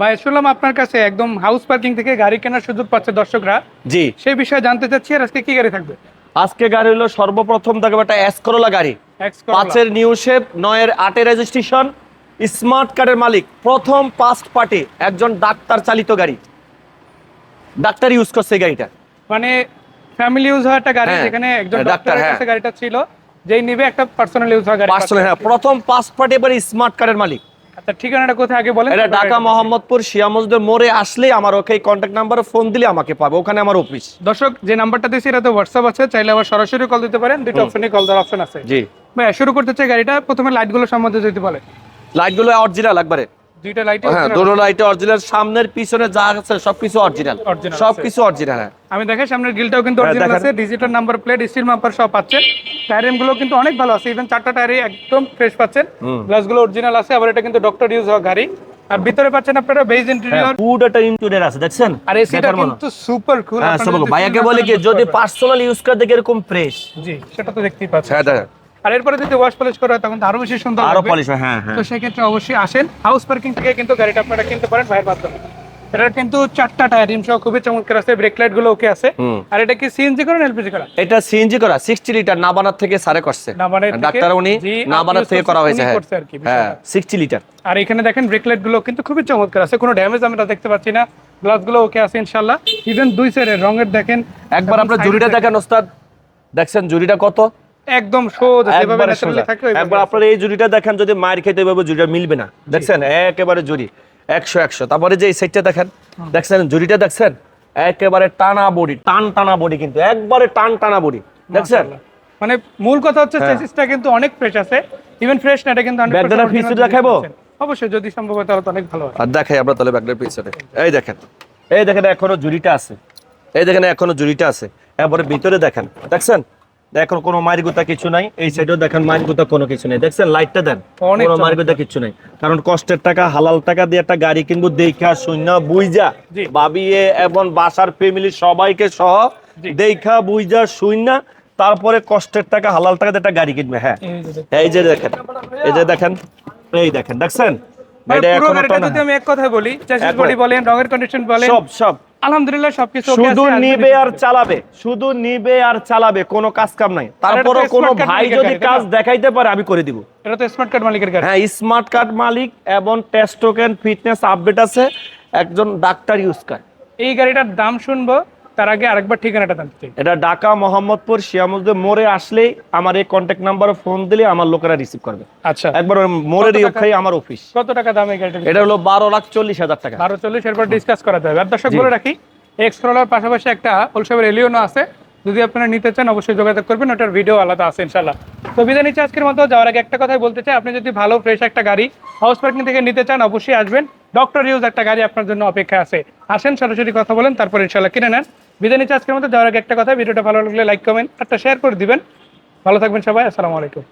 ভাই শুনলাম আপনার কাছে একদম হাউস পার্কিং থেকে গাড়ি কেনার সুযোগ পাচ্ছে দর্শকরা। জি। সেই বিষয়ে জানতে চাচ্ছি আর আজকে কি গাড়ি থাকবে? আজকে গাড়ি হলো সর্বপ্রথম দেখো একটা এসকরোলা গাড়ি। পাঁচের নিউ শেপ নয়ের আটের রেজিস্ট্রেশন স্মার্ট কার্ডের মালিক। প্রথম ফার্স্ট পার্টি একজন ডাক্তার চালিত গাড়ি। ডাক্তার ইউজ করছে গাড়িটা। মানে ফ্যামিলি ইউজ হওয়া একটা গাড়ি হ্যাঁ, যেখানে একজন হ্যাঁ, ডাক্তার, ডাক্তারের হ্যাঁ। কাছে গাড়িটা ছিল যেই নিবে একটা পার্সোনাল ইউজ হওয়া গাড়ি পার্সোনাল হ্যাঁ প্রথম ফার্স্ট পার্টি এবার স্মার্ট কার্ডের মালিক। আচ্ছা ঠিকানাটা কোথায় আগে বলেন? এটা ঢাকা মোহাম্মদপুর শিয়া মসজিদের মোড়ে আসলে আমার ওকে কন্ট্যাক্ট নাম্বারে ফোন দিলে আমাকে পাবে ওখানে আমার অফিস দর্শক যে নাম্বারটা দিয়েছি এটাতে হোয়াটসঅ্যাপ আছে চাইলে আবার সরাসরি কল দিতে পারেন। দুটো অপশনে কল দেওয়ার অপশন আছে। জি। ভাই শুরু করতে চাই গাড়িটা প্রথমে লাইটগুলো সম্বন্ধে যদি বলে লাইটগুলো অরিজিনাল একবারে। দুইটা লাইট হ্যাঁ দুটো লাইট অরিজিনাল সামনের পিছনে যা আছে সবকিছু অরিজিনাল সবকিছু অরিজিনাল হ্যাঁ। আমি দেখে সামনের গিলটাও কিন্তু হ্যাঁ, অরিজিনাল আছে digital number plate steel bumper সব পাচ্ছেন। টায়ারগুলো কিন্তু অনেক ভালো আছে ইভেন চারটা টায়ারই একদম ফ্রেশ পাচ্ছেন। হুম। গ্লাসগুলো অরিজিনাল আছে আবার এটা কিন্তু ডক্টর ইউজ হওয়া গাড়ি। আর ভিতরে পাচ্ছেন আপনারা বেজ ইন্টেরিয়র একটা ইন্টুরিয়ার আছে দেখছেন? আর এসিটা কিন্তু সুপার কুল হ্যাঁ সব ভাইয়াকে বলে কি যদি পার্সোনাল ইউজ করে দেখে এরকম ফ্রেশ জি সেটা তো দেখতেই পাচ্ছেন। হ্যাঁ দেখেন। আর এরপরে যদি ওয়াশ পলিশ করা হয় তখন আরও বেশি সুন্দর আরও পলিশ হ্যাঁ হ্যাঁ তো সেক্ষেত্রে অবশ্যই আসেন। হাউস পার্কিং থেকে কিন্তু গাড়িটা আপনারা কিনতে পারেন ভাইয়ের মাধ্যমে। এটার কিন্তু চারটা টায়ার রিম সহ খুবই চমৎকার আছে ব্রেক লাইটগুলো ওকে আছে। আর এটা কি সিএনজি করেন এলপিজি করা এটা সিএনজি করা 60 লিটার নাবানার থেকে সারে করছে। নাবানার ডাক্তার উনি নাবানার থেকে করা হয়েছে হ্যাঁ। আর কি হ্যাঁ 60 লিটার আর এখানে দেখেন ব্রেক লাইটগুলো কিন্তু খুবই চমৎকার আছে কোনো ড্যামেজ আমরা দেখতে পাচ্ছি না। গ্লাসগুলো ওকে আছে ইনশাআল্লাহ। ইভেন দুই সাইডের রঙের দেখেন একবার এ জুড়িটা দেখেন, দেখেন ওস্তাদ। দেখছেন জুড়িটা কত? একদম সোজা যেভাবে ন্যাচারালি থাকে একবার। আপনার এই জুড়িটা দেখেন যদি খেতে এভাবে জুড়িটা মিলবে না। দেখছেন? একেবারে জুড়ি। একশো একশো। তারপরে যে এই সাইডটা দেখেন দেখছেন? জুড়িটা দেখছেন? একেবারে টানা বডি টান টানা বডি কিন্তু। একবারে টান টানা বডি। দেখছেন? মানে মূল কথা হচ্ছে হ্যাঁ। চেসিসটা কিন্তু অনেক ফ্রেশ আছে। ইভেন ফ্রেশ না এটা কিন্তু 100% ব্যাগডালার original feature জিনিস দেখাবো? অবশ্যই যদি সম্ভব হয় তাহলে তো অনেক ভালো হয়। আর দেখাই আমরা তাহলে ব্যাগটার পিছনে এই দেখেন। এই দেখেন এখনও জুড়িটা আছে। এই দেখেন এখনও জুড়িটা আছে। এরপরে ভিতরে দেখেন। দেখছেন? এখন কোনো মায়ের গুতা কিছু নাই এই সাইডেও দেখেন মায়ের গুতা কোনো কিছু নেই। দেখছেন লাইটটা দেন কোনো মায়ের গুতা কিছু নাই। কারণ কষ্টের টাকা হালাল টাকা দিয়ে একটা গাড়ি কিনবো দেখা শূন্য বুঝা জি। ভাবিয়ে এবং বাসার ফ্যামিলি সবাইকে সহ দেখা বুঝা শূন্য তারপরে কষ্টের টাকা হালাল টাকা দিয়ে একটা গাড়ি কিনবে হ্যাঁ। এই যে দেখেন। এই যে দেখেন এই দেখেন দেখছেন? মানে। যদি আমি এক কথায় বলি বলেন রঙের কন্ডিশন বলেন। সব সব। আলহামদুলিল্লাহ সবকিছু শুধু নিবে আর চালাবে। শুধু নিবে আর চালাবে কোনো কাজ কাম নাই। তারপরে কোনো ভাই যদি কাজ দেখাইতে পারে আমি করে দিব। এটা তো স্মার্ট কার্ড মালিকের গাড়ি হ্যাঁ স্মার্ট কার্ড মালিক এবং টেস্ট টোকেন ফিটনেস আপডেট আছে একজন ডাক্তার ইউজ কার। এই গাড়িটার দাম শুনব। তার আগে আরেকবার ঠিকানাটা জানতে চাই। এটা ঢাকা মোহাম্মদপুর শিয়ামুজদের মোড়ে আসলেই আমার এই কন্ট্যাক্ট নাম্বারে ফোন দিলে আমার লোকেরা রিসিভ করবে। আচ্ছা। একবার মোড়ের ওখানে আমার অফিস কত টাকা দাম গাড়িটা এটা হলো বারো লাখ চল্লিশ হাজার টাকা। বারো চল্লিশ এরপর ডিসকাস করা যাবে আর দর্শক বলে রাখি এক্স ক্রলার পাশাপাশি একটা ওলসেবের এলিওনো আছে। যদি আপনারা নিতে চান অবশ্যই যোগাযোগ করবেন। ওটার ভিডিও আলাদা আছে ইনশাল্লাহ তো বিদায় নিচ্ছে আজকের মতো। যাওয়ার আগে একটা কথাই বলতে চাই। আপনি যদি ভালো ফ্রেশ একটা গাড়ি হাউস পার্কিং থেকে নিতে চান অবশ্যই আসবেন। ডক্টর ইউজ একটা গাড়ি আপনার জন্য অপেক্ষা আছে। আসেন সরাসরি কথা বলেন তারপর ইনশাল্লাহ কিনে নেন। বিদায় নিচ্ছে আজকের মতো। যাওয়ার আগে একটা কথা, ভিডিওটা ভালো লাগলে লাইক কমেন্ট একটা শেয়ার করে দিবেন। ভালো থাকবেন সবাই, আসসালামু আলাইকুম।